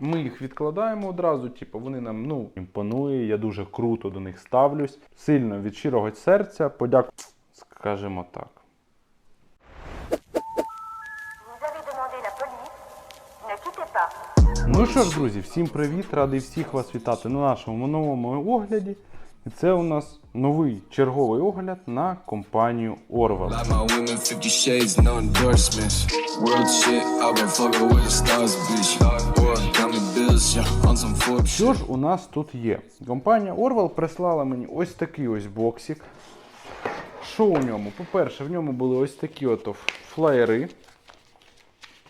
Ми їх відкладаємо одразу, типу, вони нам ну, імпонує, я дуже круто до них ставлюсь. Сильно від щирого серця, подяку, скажімо так. Ну що ж, друзі, всім привіт! Радий всіх вас вітати на нашому новому огляді. І це у нас новий черговий огляд на компанію Orwell. Like Що ж у нас тут є? Компанія Orwell прислала мені ось такий ось боксик. Що у ньому? По-перше, в ньому були ось такі ото флаєри.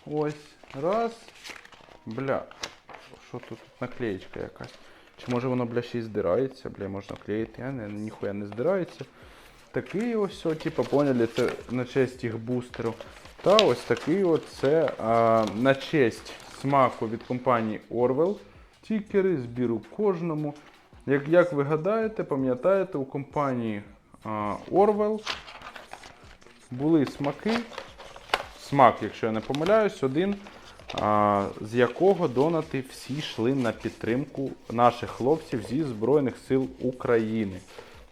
Ось. Раз. Бля. Що тут? Наклеєчка якась. Чи може воно, бля, ще й здирається? Бля, можна клеїти, а не, ніхуя не здирається. Такий ось, типу, поняли, це на честь їх бустеру. Та ось такий от це а, на честь смаку від компанії Orwell. Тікери, збіру кожному. Як, як ви гадаєте, пам'ятаєте, у компанії а, Orwell були смаки. Смак, якщо я не помиляюсь, один, а, з якого донати всі йшли на підтримку наших хлопців зі Збройних сил України.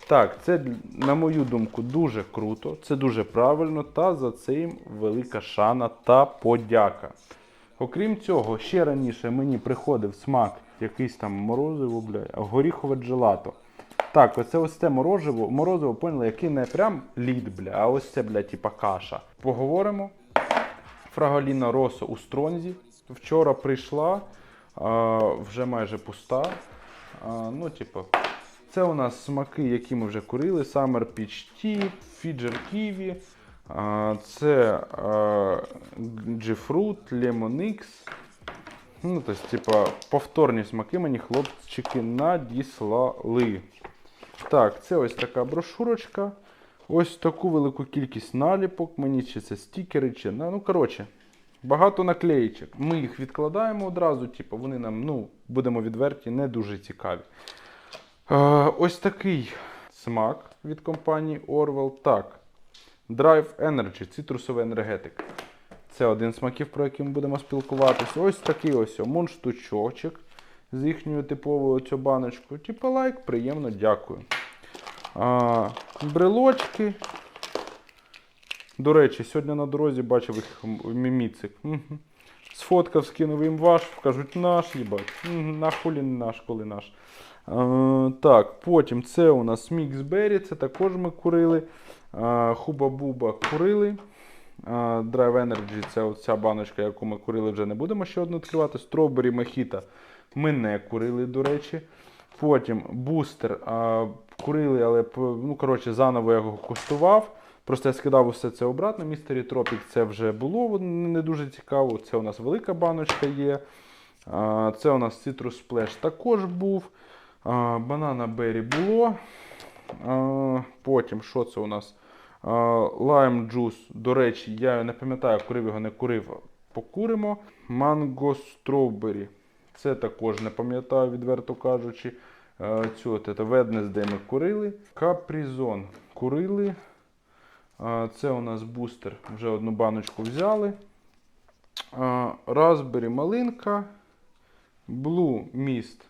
Так, це, на мою думку, дуже круто, це дуже правильно, та за це їм велика шана та подяка. Окрім цього, ще раніше мені приходив смак якийсь там морозиво, бля, горіхове джелато. Так, оце ось це морозиво, морозиво, поняли, який не прям лід, бля, а ось це, бля, типа каша. Поговоримо. Фраголіна Росо у Стронзі. Вчора прийшла, а, вже майже пуста. А, ну, типу, це у нас смаки, які ми вже курили. Summer Peach Tea, Fidger Kiwi. А, це а, G-Fruit, Lemon X. Ну, тобто, типа, повторні смаки мені хлопчики надіслали. Так, це ось така брошурочка. Ось таку велику кількість наліпок. Мені чи це стікери, чи ну коротше, багато наклеїчок. Ми їх відкладаємо одразу, типу, вони нам, ну, будемо відверті, не дуже цікаві. Е, ось такий смак від компанії Orwell. Так. Drive Energy, цитрусовий енергетик. Це один з смаків, про який ми будемо спілкуватися. Ось такий ось о, мундштучочок з їхньою типовою цю баночкою. Типа лайк, приємно, дякую. А, брелочки. До речі, сьогодні на дорозі бачив їх міміцик. Мгм. Сфоткав, скинув їм ваш, кажуть, наш, їбать. Мгм, Нахуй не наш, коли наш. А, так, потім це у нас Міксбері, це також ми курили. А, Хуба-буба курили. Drive Energy це оця баночка, яку ми курили, вже не будемо ще одну відкривати. Strawberry Mojito ми не курили, до речі. Потім бустер а, курили, але ну, коротше, заново я його куштував. Просто я скидав усе це обратно. Містері Тропік це вже було не дуже цікаво. Це у нас велика баночка є. А, це у нас Citrus Splash також був. А, Banana Berry було. А, потім, що це у нас? Lime Juice. До речі, я не пам'ятаю, курив його, не курив. Покуримо. Mango Strawberry. Це також не пам'ятаю, відверто кажучи. Цю це ми курили. Капризон курили. Це у нас бустер. Вже одну баночку взяли. Raspberry малинка. Blue Mist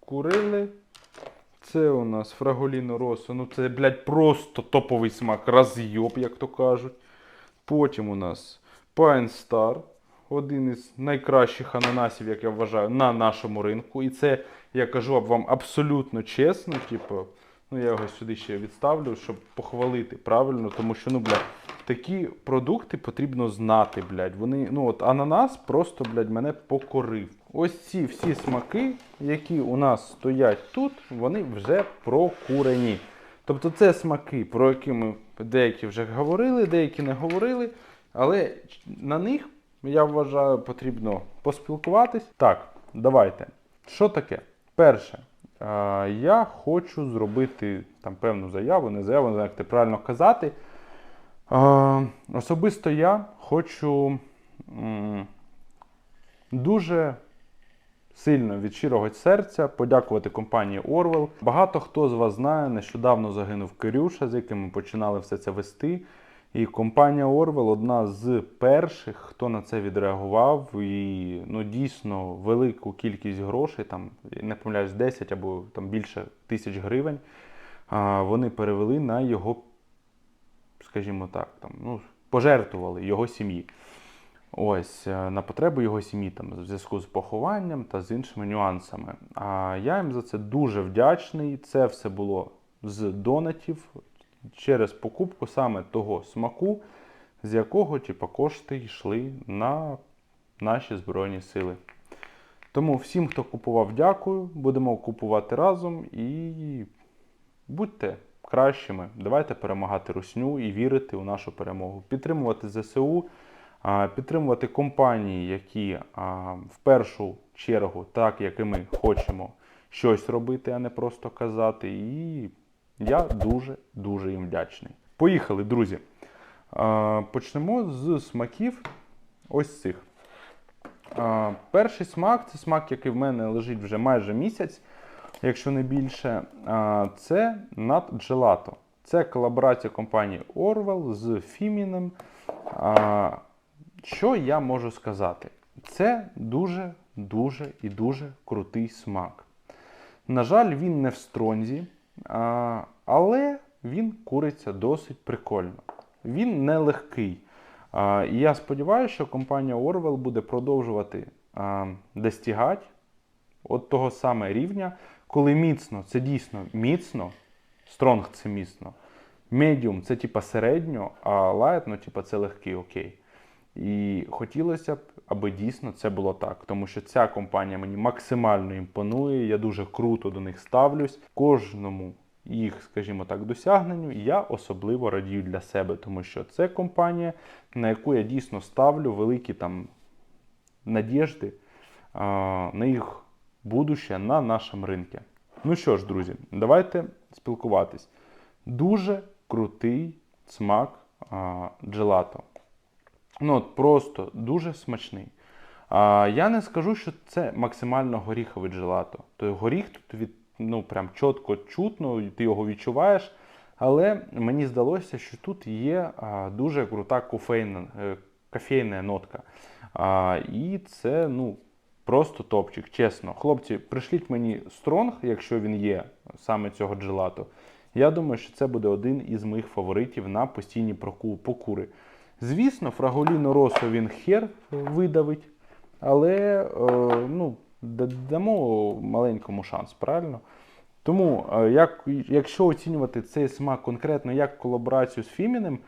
курили. Це у нас Фраголіно Росо. Ну це, блядь, просто топовий смак. Розйоб, як то кажуть. Потім у нас Pine Star. Один із найкращих ананасів, як я вважаю, на нашому ринку. І це я кажу вам абсолютно чесно. Типу, ну я його сюди ще відставлю, щоб похвалити правильно, тому що, ну, блядь, такі продукти потрібно знати, блядь. Вони, ну от ананас просто, блядь, мене покорив. Ось ці всі смаки, які у нас стоять тут, вони вже прокурені. Тобто це смаки, про які ми деякі вже говорили, деякі не говорили. Але на них, я вважаю, потрібно поспілкуватись. Так, давайте. Що таке? Перше, я хочу зробити там певну заяву, не заяву, не знаю, як це правильно казати. Особисто я хочу дуже сильно від щирого серця подякувати компанії Orwell. Багато хто з вас знає, нещодавно загинув Кирюша, з яким ми починали все це вести. І компанія Orwell одна з перших, хто на це відреагував, і ну, дійсно велику кількість грошей, там, не помиляюсь, 10 або там, більше тисяч гривень, вони перевели на його, скажімо так, там, ну, пожертвували його сім'ї. Ось е, на потребу його сім'ї там в зв'язку з похованням та з іншими нюансами. А я їм за це дуже вдячний. Це все було з донатів через покупку саме того смаку, з якого типу, кошти йшли на наші Збройні Сили. Тому всім, хто купував, дякую. Будемо купувати разом і будьте кращими. Давайте перемагати русню і вірити у нашу перемогу. Підтримувати ЗСУ, підтримувати компанії, які в першу чергу, так як і ми, хочемо щось робити, а не просто казати. І я дуже дуже їм вдячний. Поїхали, друзі. Почнемо з смаків ось цих. Перший смак це смак, який в мене лежить вже майже місяць, якщо не більше. Це Gelato. Це колаборація компанії Orwell з Фіміном. Що я можу сказати? Це дуже, дуже і дуже крутий смак. На жаль, він не в стронзі, але він куриться досить прикольно. Він не легкий. І я сподіваюся, що компанія Orwell буде продовжувати а, достигати от того саме рівня, коли міцно, це дійсно міцно, стронг це міцно, медіум це типа середньо, а лайт, ну, типа, це легкий, окей. І хотілося б, аби дійсно це було так, тому що ця компанія мені максимально імпонує. Я дуже круто до них ставлюсь. Кожному їх, скажімо так, досягненню я особливо радію для себе, тому що це компанія, на яку я дійсно ставлю великі там надіжди на їх будуще на нашому ринку. Ну що ж, друзі, давайте спілкуватись. Дуже крутий смак а, джелато. Ну, от просто дуже смачний. А, я не скажу, що це максимально горіховий джелато. Тобто горіх тут від, ну, прям чітко чутно, ти його відчуваєш. Але мені здалося, що тут є а, дуже крута кофейна, е, кофейна нотка. А, і це ну, просто топчик, чесно. Хлопці, пришліть мені стронг, якщо він є саме цього джелато. Я думаю, що це буде один із моїх фаворитів на постійні проку- покури. Звісно, фраголіно росо він хер видавить, але е, ну, дамо маленькому шанс, правильно? Тому, е, як, якщо оцінювати цей смак конкретно як колаборацію з Фіміним,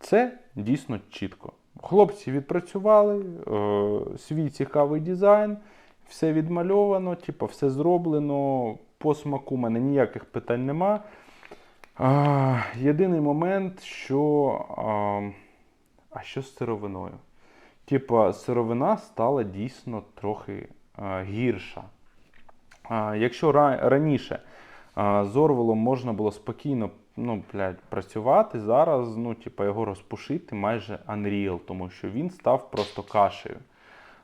це дійсно чітко. Хлопці відпрацювали, е, свій цікавий дизайн, все відмальовано, типу, все зроблено. По смаку в мене ніяких питань нема. Єдиний момент, що. А, що з сировиною? Типа, сировина стала дійсно трохи а, гірша. А, якщо ра- раніше а, з Орвелом можна було спокійно ну, блядь, працювати, зараз ну, типа, його розпушити майже Unreal, тому що він став просто кашею.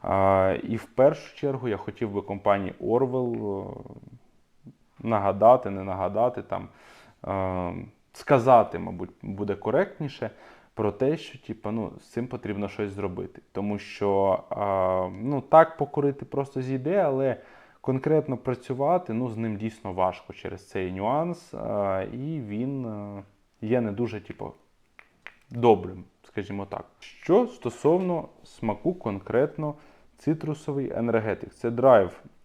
А, і в першу чергу я хотів би компанії Orwell е, нагадати, не нагадати, там, е, сказати, мабуть, буде коректніше про те, що типу, ну, з цим потрібно щось зробити. Тому що е, ну, так покурити просто зійде, але конкретно працювати ну, з ним дійсно важко через цей нюанс, е, і він е, є не дуже типу, добрим, скажімо так. Що стосовно смаку конкретно цитрусовий енергетик, це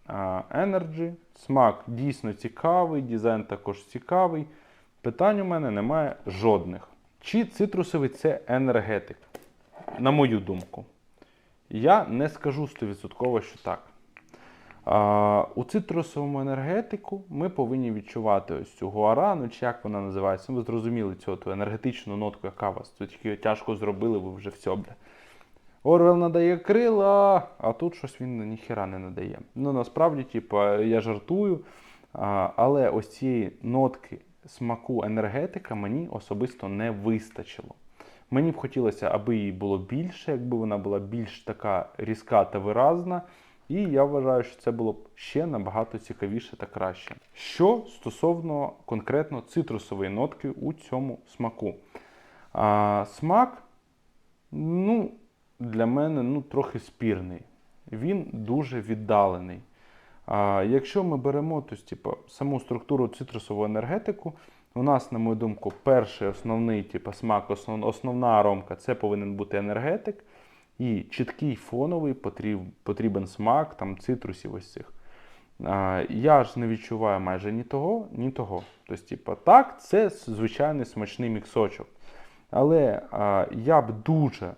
а, Energy. Смак дійсно цікавий, дизайн також цікавий. Питань у мене немає жодних. Чи цитрусовий це енергетик? На мою думку, я не скажу 100% що так. А, у цитрусовому енергетику ми повинні відчувати ось цю гуарану, чи як вона називається. Ви зрозуміли цю ту енергетичну нотку, яка вас тут тяжко зробили, ви вже все, бля. Орвел надає крила, а тут щось він ніхіра не надає. Ну насправді, типу, я жартую, а, але ось цієї нотки смаку енергетика мені особисто не вистачило. Мені б хотілося, аби її було більше, якби вона була більш така різка та виразна. І я вважаю, що це було б ще набагато цікавіше та краще. Що стосовно конкретно цитрусової нотки у цьому смаку. А смак, ну, для мене ну, трохи спірний. Він дуже віддалений. А якщо ми беремо то, есть, типу, саму структуру цитрусову енергетику, у нас, на мою думку, перший основний типу, смак, основ, основна аромка це повинен бути енергетик. І чіткий фоновий потріб, потрібен смак там, цитрусів ось цих. А, я ж не відчуваю майже ні того, ні того. Тобто, типу, так, це звичайний смачний міксочок. Але а, я б дуже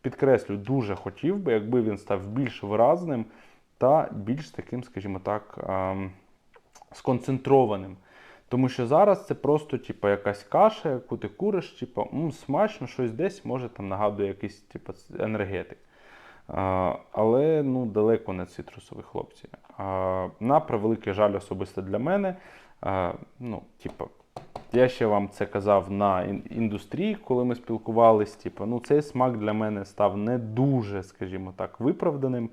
підкреслю, дуже хотів би, якби він став більш виразним та більш таким, скажімо так, сконцентрованим. Тому що зараз це просто типу, якась каша, яку ти куриш, типу, м, смачно, щось десь може там нагадує якийсь типу, енергетик. А, але ну, далеко не цитрусові хлопці. А, на превеликий жаль особисто для мене. А, ну, типу, я ще вам це казав на індустрії, коли ми спілкувались. Типу, ну, цей смак для мене став не дуже, скажімо так, виправданим.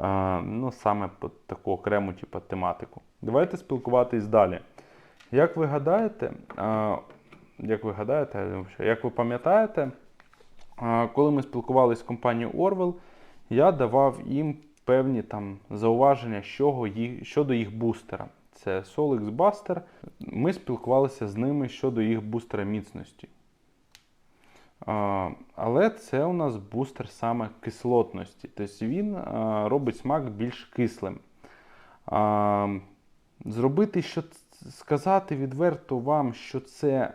А, ну, саме по таку окрему типу, тематику. Давайте спілкуватись далі. Як ви гадаєте, як ви гадаєте, як ви пам'ятаєте, коли ми спілкувалися з компанією Orwell, я давав їм певні там зауваження щодо їх бустера. Це Solix Buster. Ми спілкувалися з ними щодо їх бустера міцності. Але це у нас бустер саме кислотності. Тобто він робить смак більш кислим. Зробити, що сказати відверто вам, що це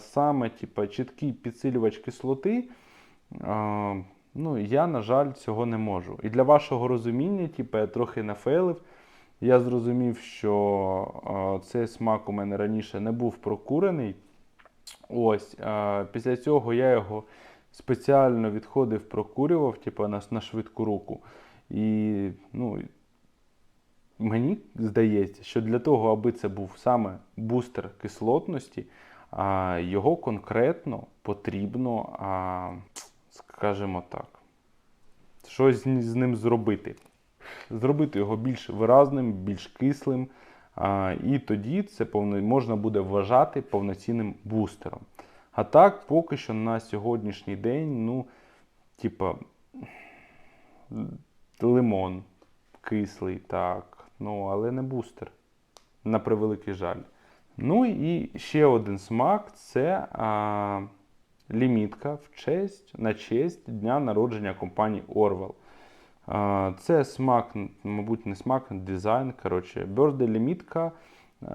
саме типа, чіткий підсилювач кислоти. Ну, я, на жаль, цього не можу. І для вашого розуміння, типу, я трохи нафейлив. Я зрозумів, що цей смак у мене раніше не був прокурений. Ось, а, після цього я його спеціально відходив, прокурював, типу, на, на швидку руку. І ну, мені здається, що для того, аби це був саме бустер кислотності, а, його конкретно потрібно, а, скажімо так, щось з ним зробити. Зробити його більш виразним, більш кислим. І тоді це можна буде вважати повноцінним бустером. А так, поки що на сьогоднішній день, ну, типа, лимон кислий, так, ну, але не бустер. На превеликий жаль. Ну і ще один смак це а, лімітка в честь, на честь дня народження компанії Orwell. Це смак, мабуть, не смак, дизайн. Коротше, birthday лімітка е,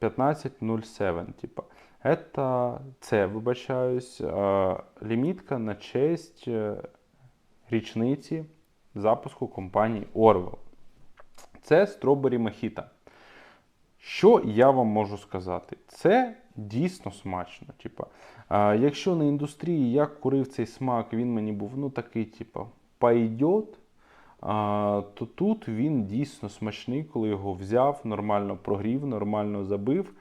1507. Типа. Это, це, вибачаюсь, е, лімітка на честь е, річниці запуску компанії Orwell. Це Strawberry Mojito. Що я вам можу сказати? Це дійсно смачно. Типа, якщо на індустрії я курив цей смак, він мені був ну такий, типа, пойдет, то тут він дійсно смачний, коли його взяв, нормально прогрів, нормально забив.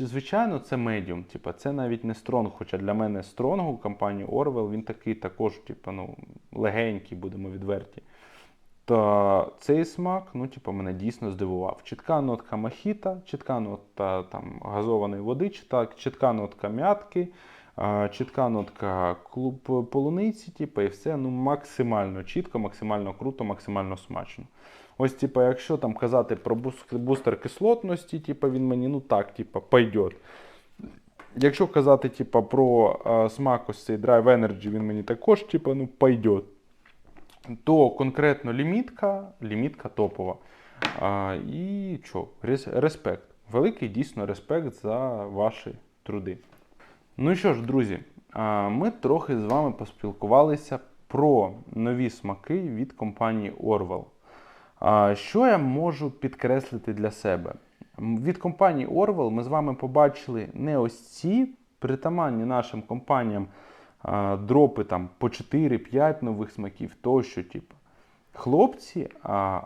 Звичайно, це медіум, типа, це навіть не стронг, хоча для мене стронг у компанії Orwell він такий також, типа, ну, легенький, будемо відверті. Та цей смак, ну, типу, мене дійсно здивував. Чітка нотка мохіта, чітка нотка там, газованої води, чітка, чітка нотка м'ятки, чітка нотка клуб полуниці, типу, і все ну, максимально чітко, максимально круто, максимально смачно. Ось, типу, якщо там казати про бустер кислотності, типу, він мені ну так, типу, пойдет. Якщо казати типу, про а, смак ось цей Drive Energy, він мені також типу, ну, пойдет то конкретно лімітка, лімітка топова. А, і що? Респект. Великий дійсно респект за ваші труди. Ну що ж, друзі, ми трохи з вами поспілкувалися про нові смаки від компанії Orwell. Що я можу підкреслити для себе? Від компанії Orwell ми з вами побачили не ось ці притаманні нашим компаніям дропи там по 4-5 нових смаків, тощо, типу. Хлопці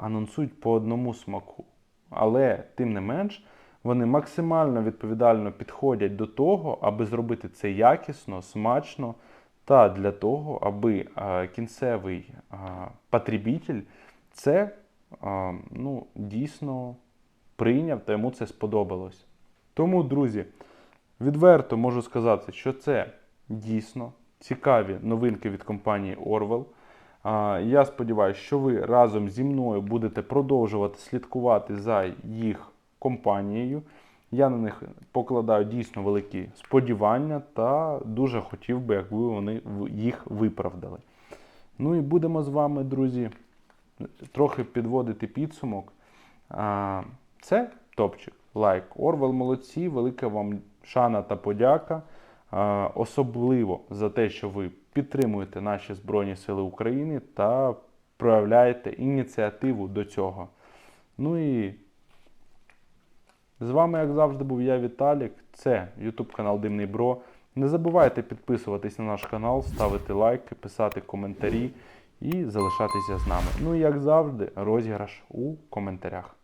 анонсують по одному смаку, але тим не менш вони максимально відповідально підходять до того, аби зробити це якісно, смачно та для того, аби кінцевий а, потребитель це ну, дійсно прийняв та йому це сподобалось. Тому, друзі, Відверто можу сказати, що це дійсно цікаві новинки від компанії Orwell. Я сподіваюся, що ви разом зі мною будете продовжувати слідкувати за їх компанією. Я на них покладаю дійсно великі сподівання та дуже хотів би, як ви вони їх виправдали. Ну і будемо з вами, друзі, трохи підводити підсумок. Це топчик, лайк. Орвел молодці, велика вам шана та подяка. Особливо за те, що ви підтримуєте наші Збройні Сили України та проявляєте ініціативу до цього. Ну і з вами, як завжди, був я, Віталік. Це YouTube канал Димний Бро. Не забувайте підписуватись на наш канал, ставити лайки, писати коментарі і залишатися з нами. Ну і як завжди, розіграш у коментарях.